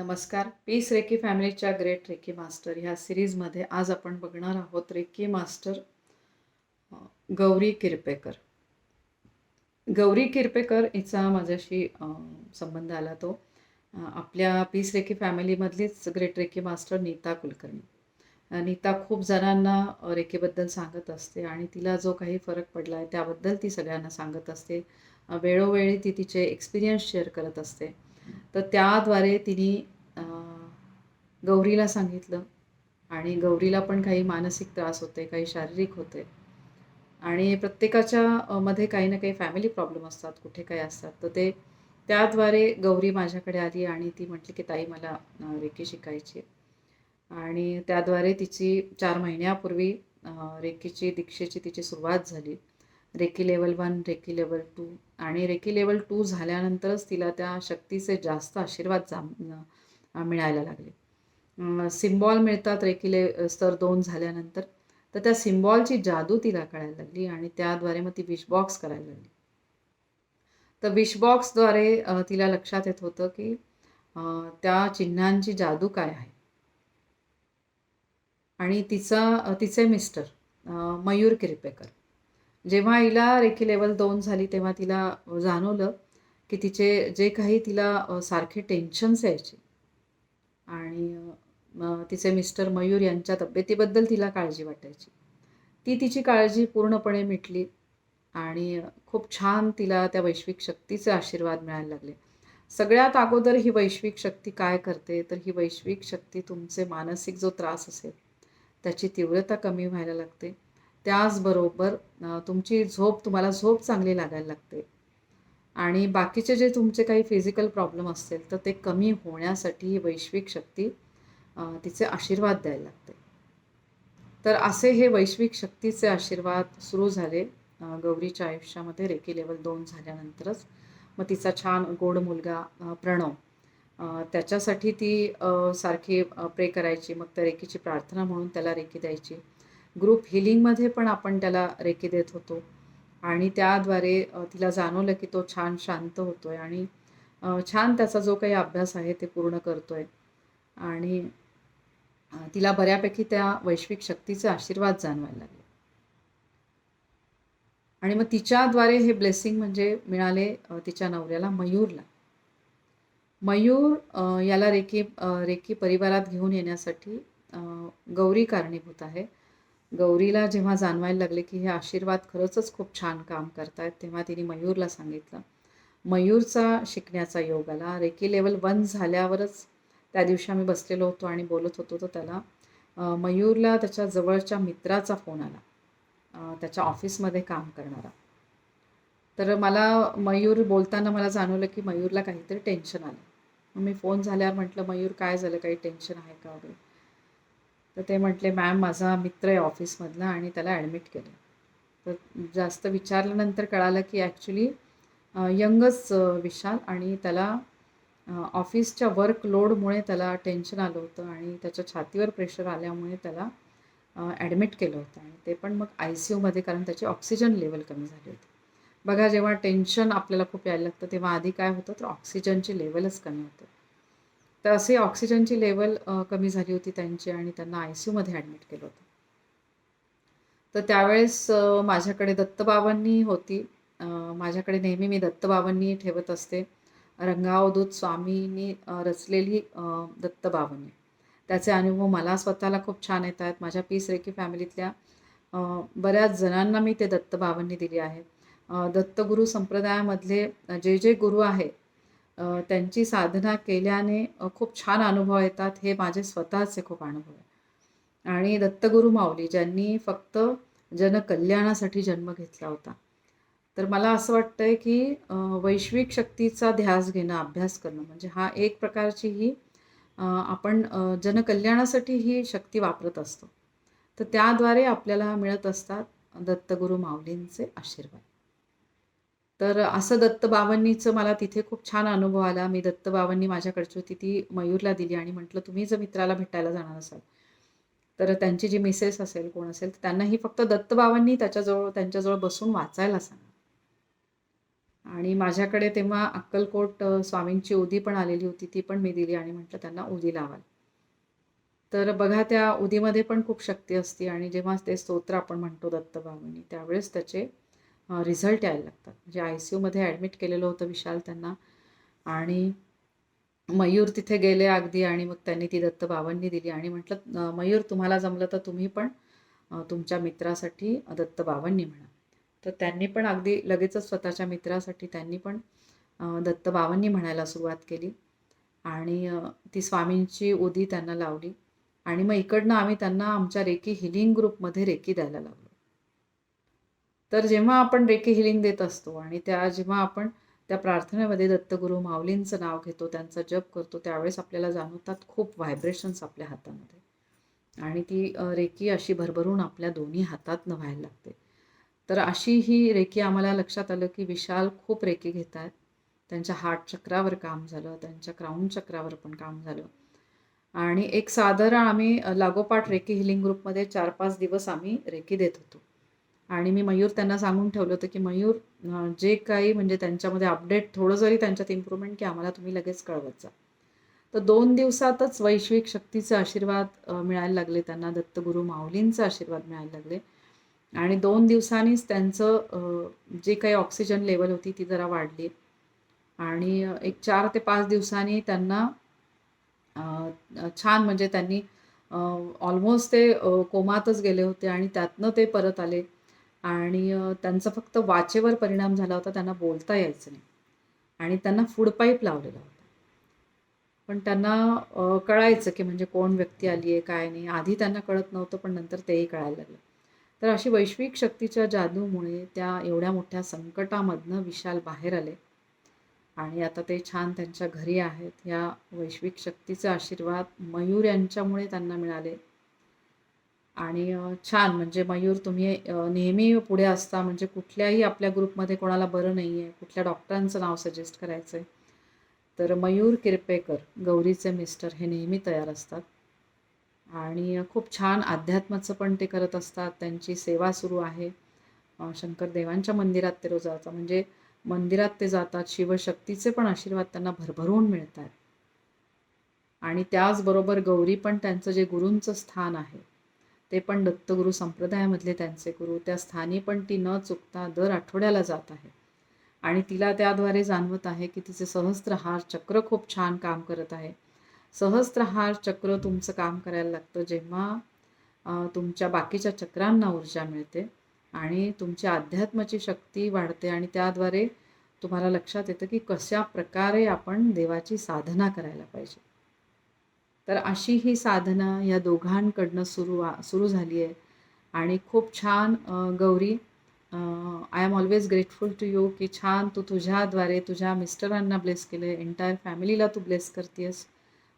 नमस्कार. Peace reiki फॅमिलीच्या great reiki master ह्या सिरीजमध्ये आज आपण बघणार आहोत रेकी मास्टर गौरी किरपेकर. गौरी किरपेकर हिचा माझ्याशी संबंध आला तो. आपल्या peace reiki फॅमिलीमधलीच great reiki master Neeta Kulkarni. Neeta खूप जणांना रेखेबद्दल सांगत असते आणि तिला जो काही फरक पडला आहे त्याबद्दल ती सगळ्यांना सांगत असते. वेळोवेळी ती तिचे एक्सपिरियन्स शेअर करत असते. तर त्याद्वारे तिने गौरीला सांगितलं. आणि गौरीला पण काही मानसिक त्रास होते काही शारीरिक होते आणि प्रत्येकाच्या मध्ये काही ना काही फॅमिली प्रॉब्लेम असतात कुठे काही असतात. तर ते त्याद्वारे गौरी माझ्याकडे आली आणि ती म्हटली की ताई मला रेकी शिकायची आणि त्याद्वारे तिची चार महिन्यापूर्वी रेकीची दीक्षेची तिची सुरुवात झाली. Reiki level one reiki level two आणि रेकी लेवल टू झाल्यानंतरच तिला त्या शक्तीचे जास्त आशीर्वाद जा मिळायला लागले. सिम्बॉल मिळतात रेकी ले स्तर दोन झाल्यानंतर. तर त्या सिम्बॉलची जादू तिला कळायला लागली आणि त्याद्वारे मग ती विश बॉक्स करायला लागली. तर विश बॉक्सद्वारे तिला लक्षात येत होतं की त्या चिन्हांची जादू काय आहे. आणि तिचा तिचे मिस्टर मयूर किरपेकर. जेव्हा हिला रेखी लेवल दोन झाली तेव्हा तिला जाणवलं की तिचे जे काही तिला सारखे टेन्शन्स यायचे. आणि तिचे मिस्टर मयूर यांच्या तब्येतीबद्दल तिला काळजी वाटायची. ती तिची काळजी पूर्णपणे मिटली आणि खूप छान तिला त्या वैश्विक शक्तीचे आशीर्वाद मिळायला लागले. सगळ्यात अगोदर ही वैश्विक शक्ती काय करते? तर ही वैश्विक शक्ती तुमचे मानसिक जो त्रास असेल त्याची तीव्रता कमी व्हायला लागते. त्याचबरोबर तुमची झोप तुम्हाला झोप चांगली लागायला लागते. आणि बाकीचे जे तुमचे काही फिजिकल प्रॉब्लेम असतील तर ते कमी होण्यासाठी ही वैश्विक शक्ती तिचे आशीर्वाद द्यायला लागते. तर असे हे वैश्विक शक्तीचे आशीर्वाद सुरू झाले. गौरीच्या आयुष्यामध्ये रेकी लेवल दोन झाल्यानंतरच. मग तिचा छान गोड मुलगा प्रणव त्याच्यासाठी ती सारखी प्रे करायची. मग त्या रेकीची प्रार्थना म्हणून त्याला रेकी द्यायची. ग्रुप हिलिंगमध्ये पण आपण त्याला रेकी देत होतो. आणि त्याद्वारे तिला जाणवलं की तो छान शांत होतोय आणि छान त्याचा जो काही अभ्यास आहे ते पूर्ण करतोय. आणि तिला बऱ्यापैकी त्या वैश्विक शक्तीचे आशीर्वाद जाणवायला लागले. आणि मग तिच्याद्वारे हे ब्लेसिंग म्हणजे मिळाले तिच्या नवऱ्याला मयूरला. मयूर याला रेकी रेकी परिवारात घेऊन येण्यासाठी गौरी कारणीभूत आहे. गौरीला जेव्हा जाणवायला लागले की हे आशीर्वाद खरंचच खूप छान काम करतायत तेव्हा तिने मयूरला सांगितलं मयूरचा शिकण्याचा योग आला. रेकी लेवल वन झाल्यावरच त्या दिवशी आम्ही बसलेलो होतो आणि बोलत होतो तर त्याला मयूरला त्याच्या जवळच्या मित्राचा फोन आला त्याच्या ऑफिसमध्ये काम करणारा. तर मला मयूर बोलताना मला जाणवलं की मयूरला काहीतरी टेन्शन आलं. मग मी फोन झाल्यावर म्हटलं मयूर काय झालं? काही टेन्शन आहे का वगैरे? तर ते म्हटले मॅम माझा मित्र आहे ऑफिसमधला आणि त्याला ॲडमिट केलं. तर जास्त विचारल्यानंतर कळालं की ॲक्च्युली यंगच विशाल आणि त्याला ऑफिसच्या ऑफिसच्या वर्कलोडमुळे त्याला टेन्शन आलं होतं आणि त्याच्या छातीवर प्रेशर आल्यामुळे त्याला ॲडमिट केलं होतं आणि ते पण मग आय सी यूमध्ये कारण त्याची ऑक्सिजन लेवल कमी झाली होती. बघा जेव्हा टेन्शन आपल्याला खूप यायला लागतं तेव्हा आधी काय होतं तर ऑक्सिजनची लेवलच कमी होतं. तर असे ऑक्सिजनची लेवल कमी झाली होती त्यांची आणि त्यांना आय सी यूमध्ये ॲडमिट केलं होतं. तर त्यावेळेस माझ्याकडे दत्तबाबांनी होती. माझ्याकडे नेहमी मी दत्तबाबांनी ठेवत असते. रंगावधूत स्वामींनी रचलेली दत्तबाबांनी. त्याचे अनुभव मला स्वतःला खूप छान येत आहेत माझ्या पीस रेकी फॅमिलीतल्या बऱ्याच जणांना मी ते दत्तबाबांनी दिले आहे. अ, दत्तगुरू संप्रदायामधले जे जे गुरु आहेत त्यांची साधना केल्याने खूप छान अनुभव येतात. हे माझे स्वतःचे खूप अनुभव आहे. आणि दत्तगुरू माऊली ज्यांनी फक्त जनकल्याणासाठी जन्म घेतला होता. तर मला असं वाटतं आहे की वैश्विक शक्तीचा ध्यास घेणं अभ्यास करणं म्हणजे हा एक प्रकारची ही आपण जनकल्याणासाठी ही शक्ती वापरत असतो. तर त्याद्वारे आपल्याला मिळत असतात दत्तगुरू माऊलींचे आशीर्वाद. तर असं दत्तबाबांनीचं मला तिथे खूप छान अनुभव आला. मी दत्तबाबांनी माझ्याकडची होती ती मयूरला दिली आणि म्हटलं तुम्ही जर मित्राला भेटायला जाणार असाल तर त्यांची जी मिसेस असेल कोण असेल तर त्यांनाही फक्त दत्तबाबांनी त्याच्याजवळ त्यांच्याजवळ बसून वाचायला सांगा. आणि माझ्याकडे तेव्हा अक्कलकोट स्वामींची उदी पण आलेली होती ती पण मी दिली आणि म्हटलं त्यांना उदी लावाल. तर बघा त्या उदीमध्ये पण खूप शक्ती असते आणि जेव्हा ते स्तोत्र आपण म्हणतो दत्तबाबांनी त्यावेळेस त्याचे रिझल्ट यायला लागतात. म्हणजे आय सी यूमध्ये ॲडमिट केलेलं होतं विशाल त्यांना. आणि मयूर तिथे गेले अगदी आणि मग त्यांनी ती दत्तबाबांनी दिली. आणि म्हटलं मयूर तुम्हाला जमलं तर तुम्ही पण तुमच्या मित्रासाठी दत्तबाबांनी म्हणा. तर त्यांनी पण अगदी लगेचच स्वतःच्या मित्रासाठी त्यांनी पण दत्त बाबांनी म्हणायला सुरुवात केली. आणि ती स्वामींची उदी त्यांना लावली. आणि मग इकडनं आम्ही त्यांना आमच्या रेकी हिलिंग ग्रुपमध्ये रेकी द्यायला लागलो तर जेव्हा आपण रेकी हिलिंग देत असतो आणि त्या जेव्हा आपण त्या प्रार्थनेमध्ये दत्तगुरू माऊलींचं नाव घेतो त्यांचा जप करतो त्यावेळेस आपल्याला जाणवतात खूप व्हायब्रेशन्स आपल्या हातामध्ये. आणि ती रेकी अशी भरभरून आपल्या दोन्ही हातातनं व्हायला लागते. तर अशी ही रेकी आम्हाला लक्षात आलं की विशाल खूप रेकी घेत आहेत. त्यांच्या हार्ट चक्रावर काम झालं त्यांच्या क्राऊन चक्रावर पण काम झालं. आणि एक साधारण आम्ही लागोपाठ रेकी हिलिंग ग्रुपमध्ये चार पाच दिवस आम्ही रेकी देत होतो. आणि मी मयूर त्यांना सांगून ठेवलं होतं की मयूर जे काही म्हणजे त्यांच्यामध्ये अपडेट थोडं जरी त्यांच्यात इम्प्रूव्हमेंट की आम्हाला तुम्ही लगेच कळवत जा. तर दोन दिवसातच वैश्विक शक्तीचे आशीर्वाद मिळायला लागले त्यांना. दत्तगुरू माऊलींचे आशीर्वाद मिळायला लागले. आणि दोन दिवसांनीच त्यांचं जे काही ऑक्सिजन लेवल होती ती जरा वाढली. आणि एक चार ते पाच दिवसांनी त्यांना छान म्हणजे त्यांनी ऑलमोस्ट ते कोमातच गेले होते आणि त्यातनं ते परत आले. आणि त्यांचा फक्त वाचेवर परिणाम झाला होता त्यांना बोलता यायचं नाही. आणि त्यांना फूड पाईप लावलेला होता. पण त्यांना कळायचं की म्हणजे कोण व्यक्ती आली आहे काय नाही. आधी त्यांना कळत नव्हतं पण नंतर तेही कळायला लागलं. तर अशी वैश्विक शक्तीच्या जादूमुळे त्या एवढ्या मोठ्या संकटामधनं विशाल बाहेर आले. आणि आता ते छान त्यांच्या घरी आहेत. या वैश्विक शक्तीचे आशीर्वाद मयूर यांच्यामुळे त्यांना मिळाले. आणि छान. म्हणजे मयूर तुम्ही नेहमी पुढे असता. म्हणजे कुठल्याही आपल्या ग्रुपमध्ये कोणाला बरं नाही आहे कुठल्या डॉक्टरांचं नाव सजेस्ट करायचं आहे तर मयूर किरपेकर गौरीचे मिस्टर हे नेहमी तयार असतात. आणि खूप छान अध्यात्माचं पण ते करत असतात. त्यांची सेवा सुरू आहे. शंकर देवांच्या मंदिरात ते रोज जातात. म्हणजे मंदिरात ते जातात. शिवशक्तीचे पण आशीर्वाद त्यांना भरभरून मिळतात आणि त्याचबरोबर गौरी पण त्यांचं जे गुरूंचं स्थान आहे ते पण दत्तगुरू संप्रदायामधले त्यांचे गुरु. त्या स्थानी पण ती न चुकता दर आठवड्याला जात आहे. आणि तिला त्याद्वारे जाणवत आहे की तिचे सहस्त्रहार चक्र खूप छान काम करत आहे. सहस्त्रहार चक्र तुमचं काम करायला लागतं जेव्हा तुमच्या बाकीच्या चक्रांना ऊर्जा मिळते आणि तुमची अध्यात्माची शक्ती वाढते आणि त्याद्वारे तुम्हाला लक्षात येतं की कशा प्रकारे आपण देवाची साधना करायला पाहिजे. तर अशी ही साधना या दोघांकडनं सुरू सुरू झाली आहे. आणि खूप छान Gauri I am always grateful to you की छान तू तुझ्याद्वारे तुझ्या मिस्टरांना ब्लेस केलं आहे. एंटायर फॅमिलीला तू ब्लेस करतेस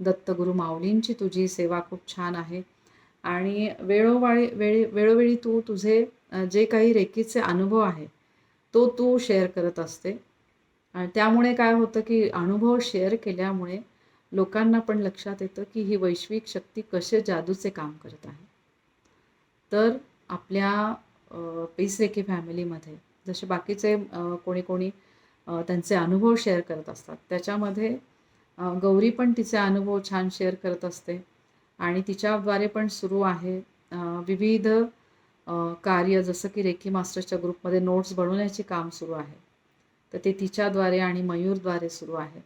दत्तगुरू माऊलींची तुझी सेवा खूप छान आहे. आणि वेळोवाळी वेळी वेळोवेळी तू तुझे जे काही रेकीचे अनुभव आहे तो तू शेअर करत असते. आणि त्यामुळे काय होतं की अनुभव शेअर केल्यामुळे लोकांना पण लक्षात येतं की ही वैश्विक शक्ती कसे जादूचे काम करत आहे. तर आपल्या अ, फॅमिलीमध्ये जसे बाकीचे कोणी कोणी त्यांचे अनुभव शेअर करत असतात. त्याच्यामध्ये गौरी पण तिचे अनुभव छान शेअर करत असते. आणि तिच्याद्वारे पण सुरू आहे विविध कार्य जसं की रेकी मास्टर्सच्या ग्रुपमध्ये नोट्स बनवण्याचे काम सुरू आहे. तर ते तिच्याद्वारे आणि मयूरद्वारे सुरू आहे.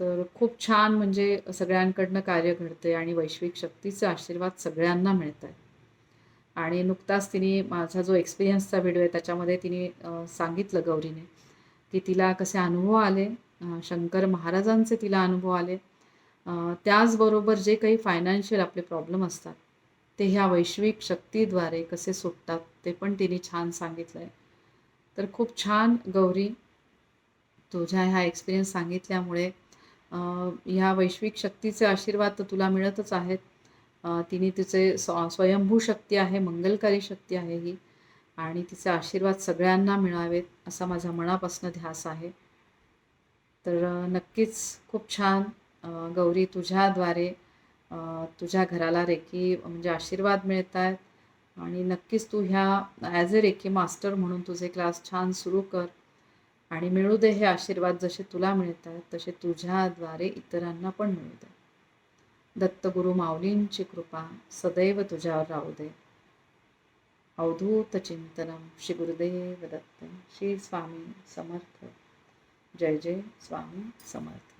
तर खूप छान म्हणजे सगळ्यांकडनं कार्य घडते आणि वैश्विक शक्तीचे आशीर्वाद सगळ्यांना मिळत आहे आणि नुकताच तिने माझा जो एक्सपिरियन्सचा व्हिडिओ आहे त्याच्यामध्ये तिने सांगितलं गौरीने की तिला कसे अनुभव आले शंकर महाराजांचे तिला अनुभव आले. त्याचबरोबर जे काही फायनान्शियल आपले प्रॉब्लेम असतात ते ह्या वैश्विक शक्तीद्वारे कसे सुटतात ते पण तिने छान सांगितलं आहे तर खूप छान गौरी तुझ्या ह्या एक्सपिरियन्स सांगितल्यामुळे ह्या वैश्विक शक्तीचे आशीर्वाद तर तुला मिळतच आहेत. तिने तिचे स्व स्वयंभू शक्ती आहे मंगलकारी शक्ती आहे ही. आणि तिचे आशीर्वाद सगळ्यांना मिळावेत असा माझा मनापासून ध्यास आहे. तर नक्कीच खूप छान गौरी तुझ्याद्वारे तुझ्या घराला रेकी म्हणजे आशीर्वाद मिळत आहेत आणि नक्कीच तू ह्या ॲज अ रेकी मास्टर म्हणून तुझे क्लास छान सुरू कर. आणि मिळू दे हे आशीर्वाद जसे तुला मिळतात तसे तुझ्याद्वारे इतरांना पण मिळू दे. दत्तगुरु माऊलींची कृपा सदैव तुझ्यावर राहू दे. अवधूत चिंतनम श्री गुरुदेव दत्त. श्री स्वामी समर्थ. जय जय स्वामी समर्थ.